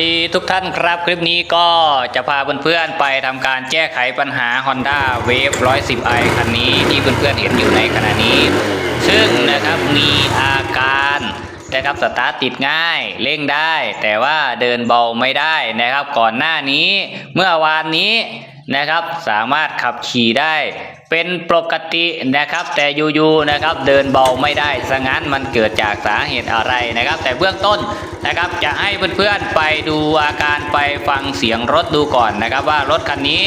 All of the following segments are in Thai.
ดีทุกท่านครับคลิปนี้ก็จะพาเพื่อนๆไปทำการแก้ไขปัญหา Honda Wave 110i คันนี้ที่เพื่อนๆเห็นอยู่ในขณะนี้ ซึ่งนะครับมีอาการนะครับสตาร์ทติดง่ายเร่งได้ แต่ว่าเดินเบาไม่ได้นะครับ ก่อนหน้านี้เมื่อวานนี้นะครับสามารถขับขี่ได้ เป็นปกตินะครับ แต่อยู่ๆนะครับเดินเบาไม่ได้ซะงั้นมันเกิดจากสาเหตุอะไรนะครับ แต่เบื้องต้นนะครับจะให้เพื่อนๆไปดูอาการไปฟังเสียงรถดูก่อนนะครับ ว่ารถคันนี้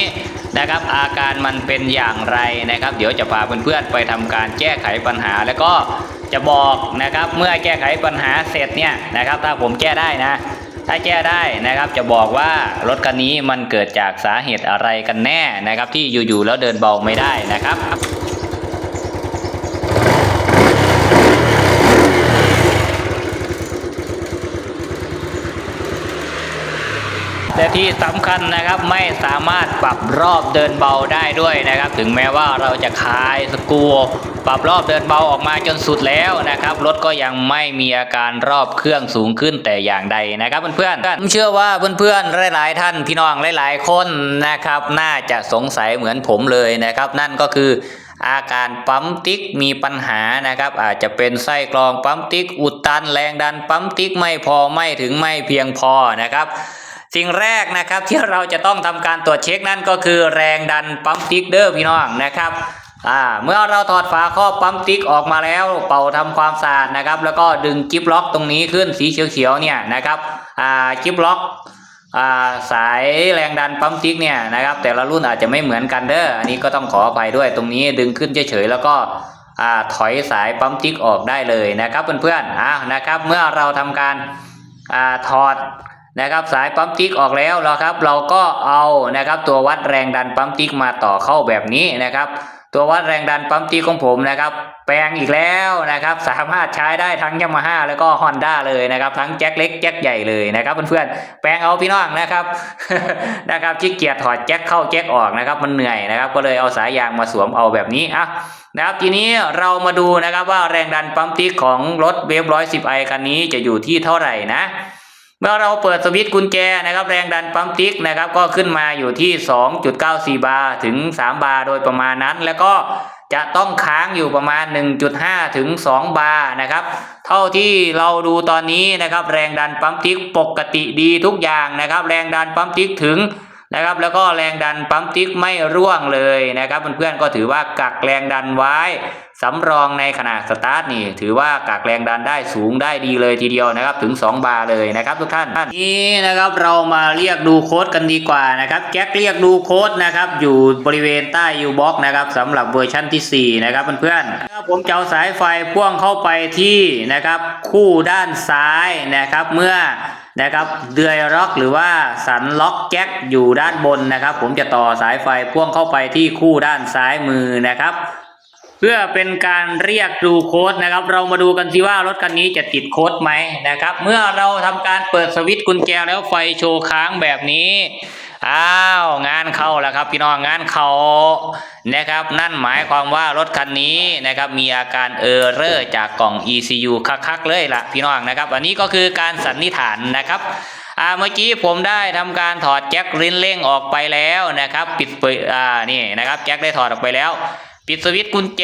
นะครับอาการมันเป็นอย่างไรนะครับ เดี๋ยวจะพาเพื่อนๆไปทำการแก้ไขปัญหา แล้วก็จะบอกนะครับเมื่อแก้ไขปัญหาเสร็จเนี่ยนะครับ ถ้าผมแก้ได้นะ ถ้าแก้ได้นะครับจะบอกว่ารถคันนี้มันเกิดจากสาเหตุอะไรกันแน่นะครับ ที่อยู่ๆแล้วเดินเบาไม่ได้นะครับแต่ที่สำคัญนะครับไม่สามารถปรับรอบเดินเบาได้ด้วยนะครับ ถึงแม้ว่าเราจะคลายสกู ปรับรอบเดินเบาออกมาจนสุดแล้วนะครับ รถก็ยังไม่มีอาการรอบเครื่องสูงขึ้นแต่อย่างใดนะครับเพื่อนๆผมเชื่อว่าเพื่อนๆหลายๆท่านพี่น้องหลายๆคนนะครับ น่าจะสงสัยเหมือนผมเลยนะครับ นั่นก็คืออาการปั๊มติ๊กมีปัญหานะครับ อาจจะเป็นไส้กรองปั๊มติ๊กอุดตันแรงดันปั๊มติ๊กไม่พอไม่ถึงไม่เพียงพอนะครับสิ่งแรกนะครับที่เราจะต้องทำการตรวจเช็คนั่นก็คือแรงดันปั๊มติ๊กเด้อพี่น้องนะครับ อ่าเมื่อเราถอดฝาครอบปั๊มติ๊กออกมาแล้ว เป่าทำความสะอาดนะครับ แล้วก็ดึงกิ๊บล็อกตรงนี้ขึ้นสีเขียวๆเนี่ยนะครับอ่ากิ๊บล็อกอ่าสายแรงดันปั๊มติ๊กเนี่ยนะครับ แต่ละรุ่นอาจจะไม่เหมือนกันเด้ออันนี้ก็ต้องขออภัยด้วยตรงนี้ดึงขึ้นเฉยๆแล้วก็อ่าถอยสายปั๊มติ๊กออกได้เลยนะครับเพื่อนๆอ่านะครับเมื่อเราทำการอ่าถอดนะครับสายปั๊มติ๊กออกแล้วแล้วครับ เราก็เอานะครับตัววัดแรงดันปั๊มติ๊กมาต่อเข้าแบบนี้นะครับ ตัววัดแรงดันปั๊มติ๊กของผมนะครับ แปลงอีกแล้วนะครับ สามารถใช้ได้ทั้งยามาฮ่าแล้วก็ฮอนด้าเลยนะครับ ทั้งแจ็คเล็กแจ็คใหญ่เลยนะครับเพื่อนๆแปลงเอาพี่น้องนะครับนะครับขี้เกียจถอดแจ็คเข้าแจ็คออกนะครับมันเหนื่อยนะครับ ก็เลยเอาสายยางมาสวมเอาแบบนี้อะนะครับทีนี้เรามาดูนะครับว่าแรงดันปั๊มติ๊กของรถเวฟร้อยสิบไอคันนี้จะอยู่ที่เท่าไหร่นะ เมื่อเราเปิดสวิตช์กุญแจนะครับแรงดันปั๊มติ๊กนะครับก็ขึ้นมาอยู่ที่ 2.94 บาร์ถึง 3 บาร์โดยประมาณนั้น แล้วก็จะต้องค้างอยู่ประมาณ 1.5 ถึง 2 บาร์นะครับ เท่าที่เราดูตอนนี้นะครับแรงดันปั๊มติ๊กปกติดีทุกอย่างนะครับ แรงดันปั๊มติ๊กถึงนะครับ แล้วก็แรงดันปั๊มติ๊กไม่ร่วงเลยนะครับเพื่อนๆก็ถือว่ากักแรงดันไว้ สำรองในขณะสตาร์ทนี่ ถือว่ากักแรงดันได้สูงได้ดีเลยทีเดียวนะครับ ถึง 2 บาร์เลยนะครับทุกท่านนี่นะครับเรามาเรียกดูโค้ดกันดีกว่านะครับแก๊กเรียกดูโค้ดนะครับอยู่บริเวณใต้ยูบ็อกนะครับสำหรับเวอร์ชันที่ 4 นะครับเพื่อนๆนะครับผมจะเอาสายไฟพ่วงเข้าไปที่นะครับคู่ด้านซ้ายนะครับเมื่อนะครับเดือยล็อกหรือว่าสันล็อกแจ็คอยู่ด้านบนนะครับ ผมจะต่อสายไฟพ่วงเข้าไปที่คู่ด้านซ้ายมือนะครับ เพื่อเป็นการเรียกดูโค้ดนะครับ เรามาดูกันสิว่ารถคันนี้จะติดโค้ดไหมนะครับ เมื่อเราทำการเปิดสวิตช์กุญแจแล้วไฟโชว์ค้างแบบนี้อ้าวงานเข้าแล้วครับพี่น้องงานเขานะครับ นั่นหมายความว่ารถคันนี้นะครับมีอาการเออร์เรอร์จากกล่อง ECU คักๆเลยล่ะพี่น้องนะครับ อันนี้ก็คือการสันนิษฐานนะครับอ่าเมื่อกี้ผมได้ทำการถอดแจ็ครินเร่งออกไปแล้วนะครับ ปิดเปิดอ่านี่นะครับแจ็คได้ถอดออกไปแล้ว ปิดสวิตช์กุญแจ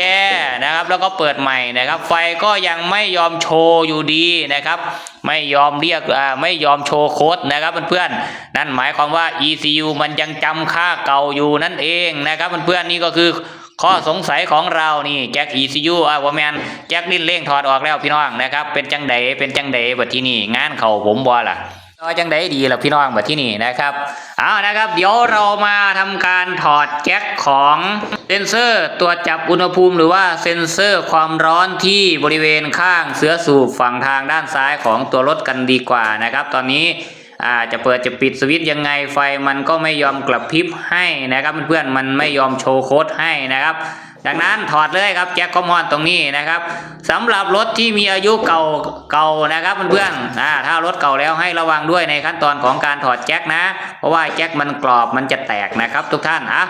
นะครับ แล้วก็เปิดใหม่นะครับ ไฟก็ยังไม่ยอมโชว์อยู่ดีนะครับ ไม่ยอมเรียกอ่าไม่ยอมโชว์โค้ดนะครับเพื่อนๆนั่นหมายความว่า ECU มันยังจำค่าเก่าอยู่นั่นเองนะครับเพื่อนๆนี่ก็คือข้อสงสัยของเรานี่แจ็ค ECU อะว่าแมนแจ็คลิ้นเร่งถอดออกแล้วพี่น้องนะครับ เป็นจังไดเป็นจังไดบัดที่นี่งานเขาผมบ่ล่ะ จังได้ดีล่ะพี่น้องแบบที่นี่นะครับเอานะครับ เดี๋ยวเรามาทำการถอดแจ็คของเซนเซอร์ตรวจจับอุณหภูมิหรือว่าเซนเซอร์ความร้อนที่บริเวณข้างเสื้อสูบฝั่งทางด้านซ้ายของตัวรถกันดีกว่านะครับ ตอนนี้อาจะเปิดจะปิดสวิตช์ยังไงไฟมันก็ไม่ยอมกลับพริบให้นะครับเพื่อนๆมันไม่ยอมโชว์โค้ดให้นะครับ ดังนั้นถอดเลยครับแจ็คคอมมอนตรงนี้นะครับสำหรับรถที่มีอายุเก่าเก่านะครับเพื่อนๆอ่าถ้ารถเก่าแล้วให้ระวังด้วยในขั้นตอนของการถอดแจ็คนะ เพราะว่าแจ็คมันกรอบมันจะแตกนะครับทุกท่านอะ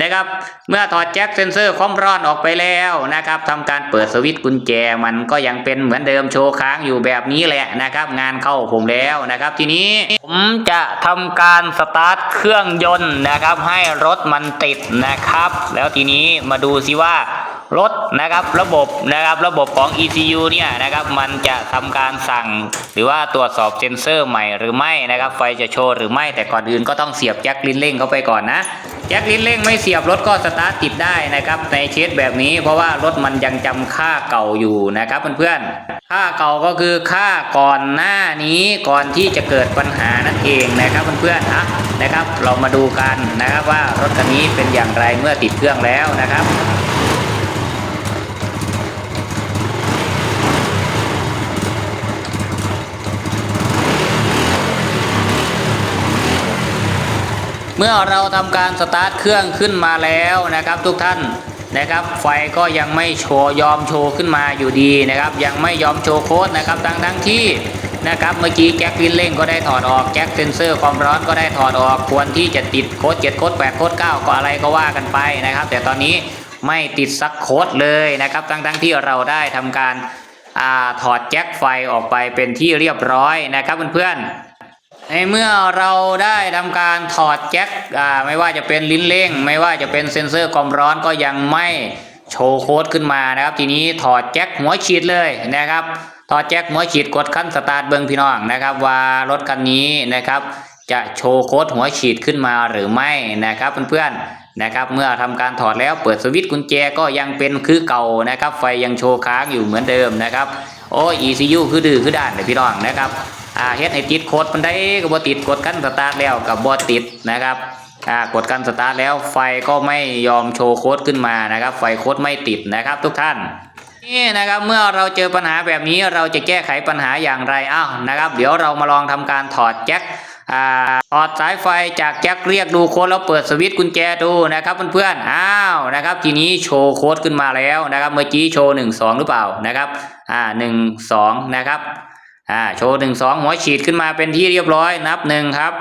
นะครับเมื่อถอดแจ็คเซนเซอร์ความร้อนออกไปแล้วนะครับทำการเปิดสวิตช์กุญแจมันก็ยังเป็นเหมือนเดิมโชว์ค้างอยู่แบบนี้แหละนะครับงานเข้าผมแล้วนะครับ ทีนี้ผมจะทำการสตาร์ทเครื่องยนต์นะครับ ให้รถมันติดนะครับ แล้วทีนี้มาดูซิว่ารถนะครับระบบนะครับระบบของ ECU เนี่ยนะครับมันจะทำการสั่ง หรือว่าตรวจสอบเซ็นเซอร์ใหม่หรือไม่นะครับ ไฟจะโชว์หรือไม่แต่ก่อนอื่นก็ต้องเสียบแจ็คลิ้นเร่งเข้าไปก่อนนะแจ็คลิ้นเร่งไม่เสียบรถก็สตาร์ทติดได้นะครับในเคสแบบนี้ เพราะว่ารถมันยังจำค่าเก่าอยู่นะครับเพื่อนๆค่าเก่าก็คือค่าก่อนหน้านี้ก่อนที่จะเกิดปัญหานั่นเองนะครับเพื่อนๆอะนะครับ เรามาดูกันนะครับว่ารถคันนี้เป็นอย่างไรเมื่อติดเครื่องแล้วนะครับ เมื่อเราทำการสตาร์ทเครื่องขึ้นมาแล้วนะครับ ทุกท่านนะครับ ไฟก็ยังไม่โชว์ยอมโชว์ขึ้นมาอยู่ดีนะครับ ยังไม่ยอมโชว์โค้ดนะครับทั้งทั้งที่นะครับเมื่อกี้แจ็คลินเร่งก็ได้ถอดออกแจ็คเซนเซอร์ความร้อนก็ได้ถอดออกควรที่จะติดโค้ด7โค้ด8โค้ด9ก็อะไรก็ว่ากันไปนะครับ แต่ตอนนี้ไม่ติดสักโค้ดเลยนะครับทั้งทั้งที่เราได้ทำการอถอดแจ็คไฟออกไปเป็นที่เรียบร้อยนะครับเพื่อนๆ ในเมื่อเราได้ทำการถอดแจ็คไม่ว่าจะเป็นลิ้นเร่ง ไม่ว่าจะเป็นเซ็นเซอร์ความร้อนก็ยังไม่โชว์โค้ดขึ้นมานะครับ ทีนี้ถอดแจ็คหัวฉีดเลยนะครับถอดแจ็คหัวฉีดกดคันสตาร์ทเบิ้งพี่น้องนะครับว่ารถคันนี้นะครับ จะโชว์โค้ดหัวฉีดขึ้นมาหรือไม่นะครับเพื่อนๆนะครับเมื่อทำการถอดแล้วเปิดสวิตช์กุญแจก็ยังเป็นคือเก่านะครับ ไฟยังโชว์ค้างอยู่เหมือนเดิมนะครับโอ้ ECU คือดื้อคือด้านเลยพี่น้องนะครับ อ่าเฮ็ดให้ติดโคดมันได้ก็บ่ติดกดกันสตาร์ทแล้วกับบ่ติดนะครับอ่ากดกันสตาร์ทแล้วไฟก็ไม่ยอมโชว์โคดขึ้นมานะครับ ไฟโคดไม่ติดนะครับ ทุกท่านนี่นะครับเมื่อเราเจอปัญหาแบบนี้เราจะแก้ไขปัญหาอย่างไรอ้าวนะครับ เดี๋ยวเรามาลองทำการถอดแจ็คอ่าถอดสายไฟจากแจ็คเรียกดูโค้ดแล้วเปิดสวิตช์กุญแจดูนะครับเพื่อนๆอ้าวนะครับ ทีนี้โชว์โค้ดขึ้นมาแล้วนะครับ เมื่อกี้โชว์หนึ่งสองหรือเปล่านะครับอ่าหนึ่งสองนะครับ อ่าโชว์หนึ่งสองหัวฉีดขึ้นมาเป็นที่เรียบร้อย นับหนึ่งครับ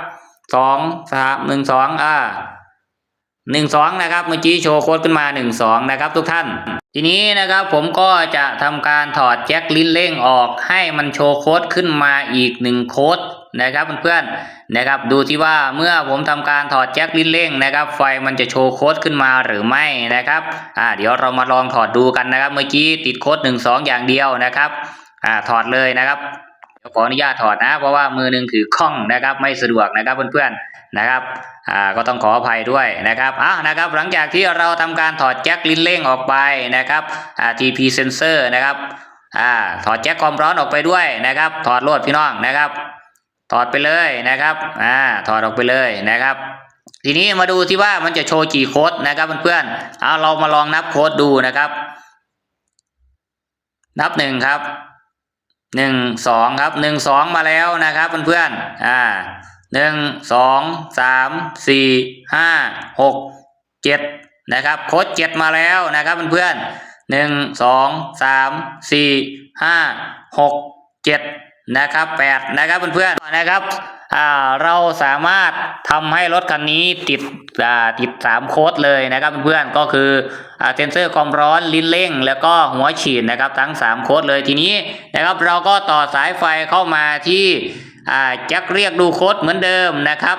สองสามหนึ่งสองอ่าหนึ่งสองนะครับเมื่อกี้โชว์โค้ดขึ้นมาหนึ่งสองนะครับ ทุกท่าน ทีนี้นะครับผมก็จะทำการถอดแจ็คลิ้นเร่งออกให้มันโชว์โค้ดขึ้นมาอีกหนึ่งโค้ดนะครับเพื่อนๆนะครับ ดูที่ว่าเมื่อผมทำการถอดแจ็คลิ้นเร่งนะครับ ไฟมันจะโชว์โค้ดขึ้นมาหรือไม่นะครับอ่าเดี๋ยวเรามาลองถอดดูกันนะครับ เมื่อกี้ติดโค้ดหนึ่งสองอย่างเดียวนะครับอ่าถอดเลยนะครับ ขออนุญาตถอดนะ เพราะว่ามือหนึ่งถือคล้องนะครับ ไม่สะดวกนะครับเพื่อนๆนะครับอ่าก็ต้องขออภัยด้วยนะครับอะนะครับ หลังจากที่เราทำการถอดแจ็คลิ้นเร่งออกไปนะครับอ่า TP sensor นะครับอ่าถอดแจ็คความร้อนออกไปด้วยนะครับ ถอดโลดพี่น้องนะครับ ถอดไปเลยนะครับอ่าถอดออกไปเลยนะครับทีนี้มาดูที่ว่ามันจะโชว์กี่โค้ดนะครับเพื่อนๆเอาเรามาลองนับโค้ดดูนะครับ นับหนึ่งครับ หนึ่งสองครับหนึ่งสองมาแล้วนะครับเพื่อนๆอ่าหนึ่งสองสามสี่ห้าหกเจ็ดนะครับโค้ดเจ็ดมาแล้วนะครับเพื่อนๆหนึ่งสองสามสี่ห้าหกเจ็ด นะครับแปดนะครับเพื่อนๆนะครับเราสามารถทำให้รถคันนี้ติดติดสามโค้ดเลยนะครับเพื่อนๆก็คืออเซนเซอร์ความร้อนลิ้นเร่ง แล้วก็หัวฉีดนะครับทั้งสามโค้ดเลยทีนี้นะครับเราก็ต่อสายไฟเข้ามาที่แจ็คเรียกดูโค้ดเหมือนเดิมนะครับ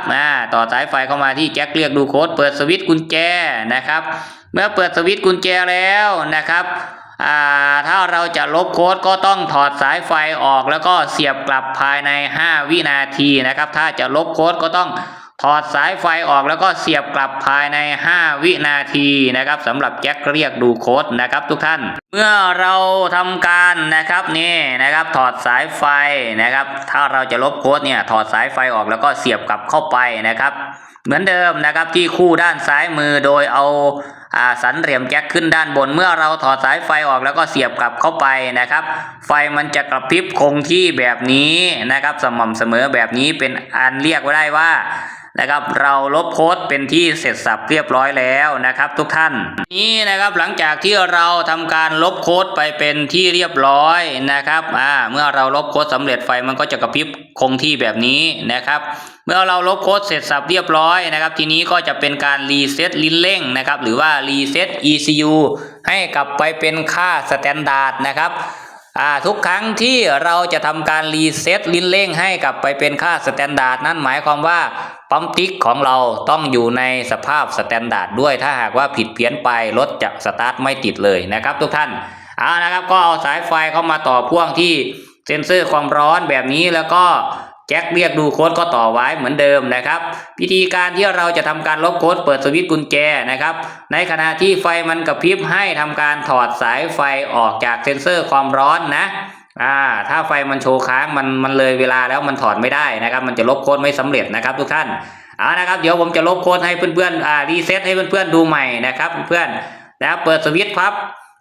ต่อสายไฟเข้ามาที่แจ็คเรียกดูโค้ดเปิดสวิตช์กุญแจนะครับ เมื่อเปิดสวิตช์กุญแจแล้วนะครับ ถ้าเราจะลบโค้ดก็ต้องถอดสายไฟออกแล้วก็เสียบกลับภายใน 5 วินาทีนะครับ ถ้าจะลบโค้ดก็ต้องถอดสายไฟออกแล้วก็เสียบกลับภายใน 5 วินาทีนะครับสำหรับแจ็คเรียกดูโค้ดนะครับทุกท่าน เมื่อเราทำการนะครับนี่นะครับถอดสายไฟนะครับ ถ้าเราจะลบโค้ดเนี่ยถอดสายไฟออกแล้วก็เสียบกลับเข้าไปนะครับ เหมือนเดิมนะครับที่คู่ด้านซ้ายมือโดยเอาอ่า สันเหลี่ยมแจ็คขึ้นด้านบน เมื่อเราถอดสายไฟออกแล้วก็เสียบกลับเข้าไปนะครับ ไฟมันจะกระพริบคงที่แบบนี้นะครับ สม่ำเสมอแบบนี้เป็นอันเรียกว่าได้ว่า นะครับเราลบโค้ดเป็นที่เสร็จสับเรียบร้อยแล้วนะครับ ทุกท่านนี่นะครับหลังจากที่เราทำการลบโค้ดไปเป็นที่เรียบร้อยนะครับอ่าเมื่อเราลบโค้ดสำเร็จไฟมันก็จะกระพริบคงที่แบบนี้นะครับ เมื่อเราลบโค้ดเสร็จสับเรียบร้อยนะครับ ทีนี้ก็จะเป็นการรีเซ็ตลิ้นเร่งนะครับ หรือว่ารีเซ็ต ECU ให้กลับไปเป็นค่าสแตนดาร์ดนะครับอ่าทุกครั้งที่เราจะทำการรีเซ็ตลิ้นเร่งให้กลับไปเป็นค่าสแตนดาร์ดนั่นหมายความว่า ปั๊มติ๊กของเราต้องอยู่ในสภาพสแตนดาร์ดด้วย ถ้าหากว่าผิดเพี้ยนไปรถจะสตาร์ทไม่ติดเลยนะครับทุกท่านเอานะครับก็เอาสายไฟเข้ามาต่อพ่วงที่เซ็นเซอร์ความร้อนแบบนี้แล้วก็แจ็คเรียกดูโค้ดก็ต่อไว้เหมือนเดิมนะครับวิธีการที่เราจะทำการลบโค้ดเปิดสวิตช์กุญแจนะครับ ในขณะที่ไฟมันกระพริบให้ทำการถอดสายไฟออกจากเซ็นเซอร์ความร้อนนะ อ่า ถ้าไฟมันโชว์ค้างมันมันเลยเวลาแล้วมันถอดไม่ได้นะครับ มันจะลบโค้ดไม่สำเร็จนะครับ ทุกท่านเอานะครับ เดี๋ยวผมจะลบโค้ดให้เพื่อนๆอ่ารีเซ็ตให้เพื่อนๆดูใหม่นะครับ เพื่อนๆแล้วเปิดสวิตช์พับ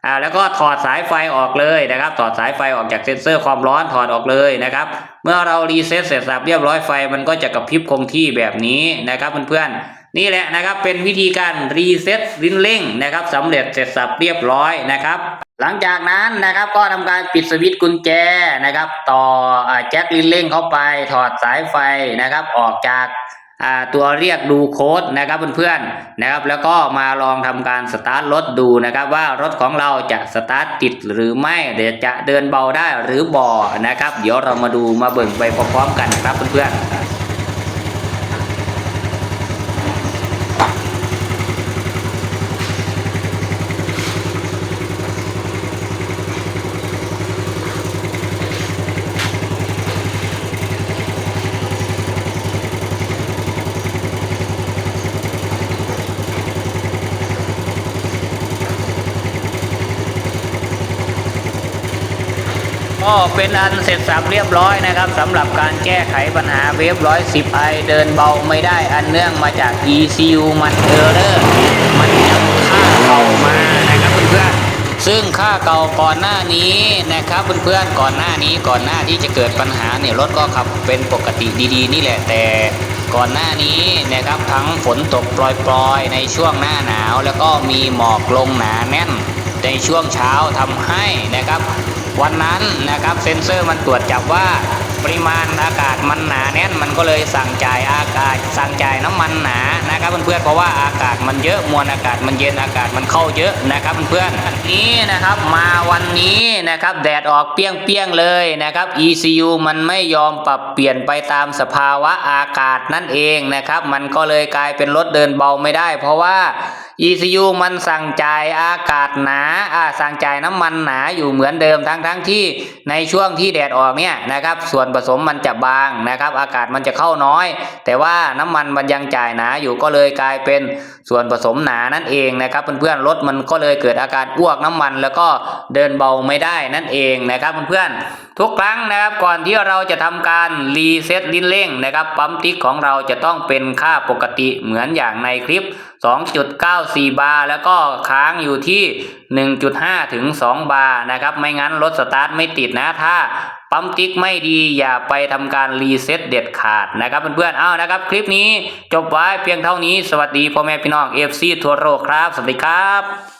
อ่าแล้วก็ถอดสายไฟออกเลยนะครับ ถอดสายไฟออกจากเซ็นเซอร์ความร้อนถอดออกเลยนะครับ เมื่อเรารีเซ็ตเสร็จสับเรียบร้อยไฟมันก็จะกระพริบคงที่แบบนี้นะครับเพื่อนๆนี่แหละนะครับเป็นวิธีการรีเซ็ตลิ้นเร่งนะครับสำเร็จเสร็จสับเรียบร้อยนะครับ หลังจากนั้นนะครับก็ทำการปิดสวิตช์กุญแจนะครับ ต่อแจ็คลิ้นเร่งเข้าไปถอดสายไฟนะครับ ออกจากตัวเรียกดูโค้ดนะครับเพื่อนๆนะครับ แล้วก็มาลองทำการสตาร์ทรถดูนะครับ ว่ารถของเราจะสตาร์ทติดหรือไม่เดี๋ยวจะเดินเบาได้หรือบ่อนะครับ เดี๋ยวเรามาดูมาเบิ่งไปพร้อมๆกันครับเพื่อนๆ ก็ เป็นอันเสร็จสับเรียบร้อยนะครับสำหรับการแก้ไขปัญหาเวฟร้อยสิบไอเดินเบาไม่ได้อันเนื่องมาจาก ECU มันเออร์เรอร์มันยังค่าเก่ามานะครับเพื่อนๆซึ่งค่าเก่าก่อนหน้านี้นะครับเพื่อนๆก่อนหน้านี้ก่อนหน้าที่จะเกิดปัญหาเนี่ยรถก็ขับเป็นปกติดีๆ นี่แหละแต่ก่อนหน้านี้นะครับทั้งฝนตกปล่อยๆ ในช่วงหน้าหนาว แล้วก็มีหมอกลงหนาแน่นในช่วงเช้าทำให้นะครับ วันนั้นนะครับเซ็นเซอร์มันตรวจจับว่าปริมาณอากาศมันหนาแน่นมันก็เลยสั่งจ่ายอากาศสั่งจ่ายน้ำมันหนานะครับเพื่อนๆเพราะว่าอากาศมันเยอะมวลอากาศมันเย็นอากาศมันเข้าเยอะนะครับเพื่อนๆนี้นะครับมาวันนี้นะครับแดดออกเปรี้ยงเลยนะครับ ECU มันไม่ยอมปรับเปลี่ยนไปตามสภาวะอากาศนั่นเองนะครับ มันก็เลยกลายเป็นรถเดินเบาไม่ได้ เพราะว่า ECU มันสั่งจ่ายอากาศหนาอ่าสั่งจ่ายน้ำมันหนาอยู่เหมือนเดิมทั้งทั้งที่ในช่วงที่แดดออกเนี่ยนะครับ ส่วนผสมมันจะบางนะครับ อากาศมันจะเข้าน้อย แต่ว่าน้ำมันมันยังจ่ายหนาอยู่ก็เลยกลายเป็นส่วนผสมหนานั่นเองนะครับเพื่อนๆรถมันก็เลยเกิดอาการอ้วกน้ำมัน แล้วก็เดินเบาไม่ได้นั่นเองนะครับเพื่อนๆทุกครั้งนะครับก่อนที่เราจะทำการรีเซ็ตลิ้นเร่งนะครับปั๊มติ๊กของเราจะต้องเป็นค่าปกติเหมือนอย่างในคลิป 2.94 บาร์แล้วก็ค้างอยู่ที่ 1.5 ถึง 2 บาร์นะครับไม่งั้นรถสตาร์ทไม่ติดนะถ้าปั๊มติ๊กไม่ดีอย่าไปทำการรีเซ็ตเด็ดขาดนะครับเพื่อนๆเอานะครับ คลิปนี้จบไว้เพียงเท่านี้สวัสดีพ่อแม่พี่น้อง FC ทั่วโลกครับ สวัสดีครับ